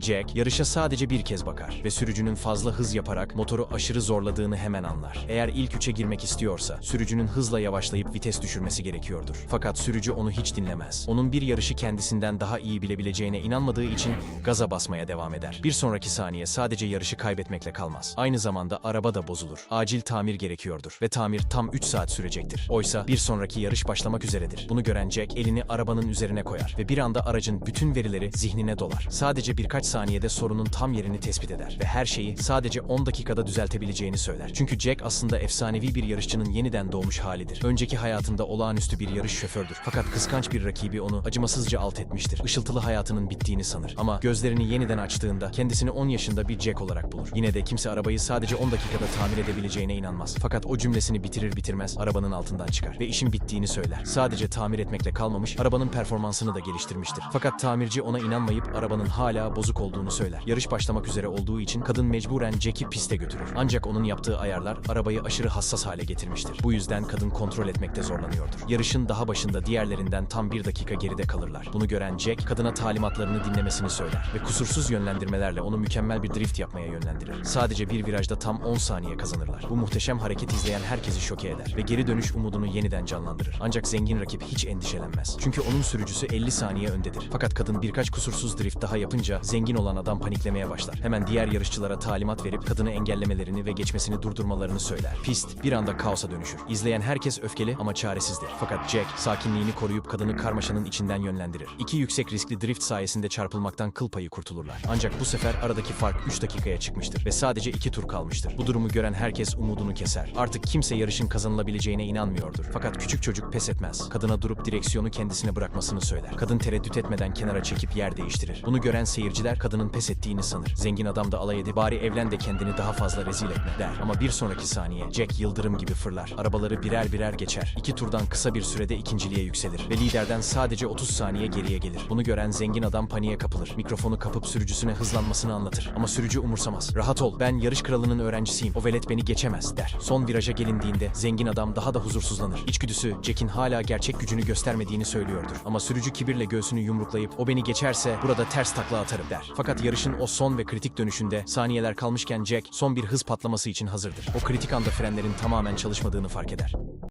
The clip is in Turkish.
Jack, yarışa sadece bir kez bakar ve sürücünün fazla hız yaparak motoru aşırı zorladığını hemen anlar. Eğer ilk üçe girmek istiyorsa, sürücünün hızla yavaşlayıp vites düşürmesi gerekiyordur. Fakat sürücü onu hiç dinlemez. Onun bir yarışı kendisinden daha iyi bilebileceğine inanmadığı için gaza basmaya devam eder. Bir sonraki saniye sadece yarışı kaybetmekle kalmaz. Aynı zamanda araba da bozulur. Acil tamir gerekiyordur ve tamir tam 3 saat sürecektir. Oysa bir sonraki yarış başlamak üzeredir. Bunu gören Jack elini arabanın üzerine koyar ve bir anda aracın bütün verileri zihnine dolar. Sadece birkaç saniyede sorunun tam yerini tespit eder ve her şeyi sadece 10 dakikada düzeltebileceğini söyler. Çünkü Jack aslında efsanevi bir yarışçının yeniden doğmuş halidir. Önceki hayatında olağanüstü bir yarış şofördür. Fakat kıskanç bir rakibi onu acımasızca alt etmiştir. Işıltılı hayatının bittiğini sanır. Ama gözlerini yeniden açtığında kendisini 10 yaşında bir Jack olarak bulur. Yine de kimse arabayı sadece 10 dakikada tamir edebileceğine inanmaz. Fakat o cümlesini bitirir bitirmez arabanın altından çıkar ve işin bittiğini söyler. Sadece tamir etmekle kalmamış, arabanın performansını da geliştirmiştir. Fakat tamirci ona inanmayıp arabanın hala bozuk olduğunu söyler. Yarış başlamak üzere olduğu için kadın mecburen Jack'i piste götürür. Ancak onun yaptığı ayarlar arabayı aşırı hassas hale getirmiştir. Bu yüzden kadın kontrol etmekte zorlanıyordur. Yarışın daha başında diğerlerinden tam bir dakika geride kalırlar. Bunu gören Jack, kadına talimatlarını dinlemesini söyler ve kusursuz yönlendirmelerle onu mükemmel bir drift yapmaya yönlendirir. Sadece bir virajda tam 10 saniye kazanırlar. Bu muhteşem hareket izleyen herkesi şoke eder ve geri dönüş umudunu yeniden canlandırır. Ancak zengin rakip hiç endişelenmez. Çünkü onun sürücüsü 50 saniye öndedir. Fakat kadın birkaç kusursuz drift daha yapınca zengin olan adam paniklemeye başlar. Hemen diğer yarışçılara talimat verip kadını engellemelerini ve geçmesini durdurmalarını söyler. Pist bir anda kaosa dönüşür. İzleyen herkes öfkeli ama çaresizdir. Fakat Jack sakinliğini koruyup kadını karmaşanın içinden yönlendirir. İki yüksek riskli drift sayesinde çarpılmaktan kıl payı kurtulurlar. Ancak bu sefer aradaki fark 3 dakikaya çıkmıştır ve sadece 2 tur kalmıştır. Bu durumu gören herkes umudunu keser. Artık kimse yarışın kazanılabileceğine inanmıyordur. Fakat küçük çocuk pes etmez. Kadına durup direksiyonu kendisine bırakmasını söyler. Kadın tereddüt etmeden kenara çekip yer değiştirir. Bunu gören seyirciler kadının pes ettiğini sanır. Zengin adam da alay edip bari evlen de kendini daha fazla rezil etme der. Ama bir sonraki saniye Jack yıldırım gibi fırlar. Arabaları birer birer geçer. İki turdan kısa bir sürede ikinciliğe yükselir. Ve liderden sadece 30 saniye geriye gelir. Bunu gören zengin adam paniğe kapılır. Mikrofonu kapıp sürücüsüne hızlanmasını anlatır. Ama sürücü umursamaz. Rahat ol ben yarış kralının öğrencisiyim. O velet beni geçemez der. Son viraja gelindiğinde zengin adam daha da huzursuzlanır. İçgüdüsü Jack'in hala gerçek gücünü göstermediğini söylüyordur. Ama sürücü kibirle göğsünü yumruklayıp o beni geçerse burada ters takla atarım der. Fakat yarışın o son ve kritik dönüşünde saniyeler kalmışken Jack son bir hız patlaması için hazırdır. O kritik anda frenlerin tamamen çalışmadığını fark eder.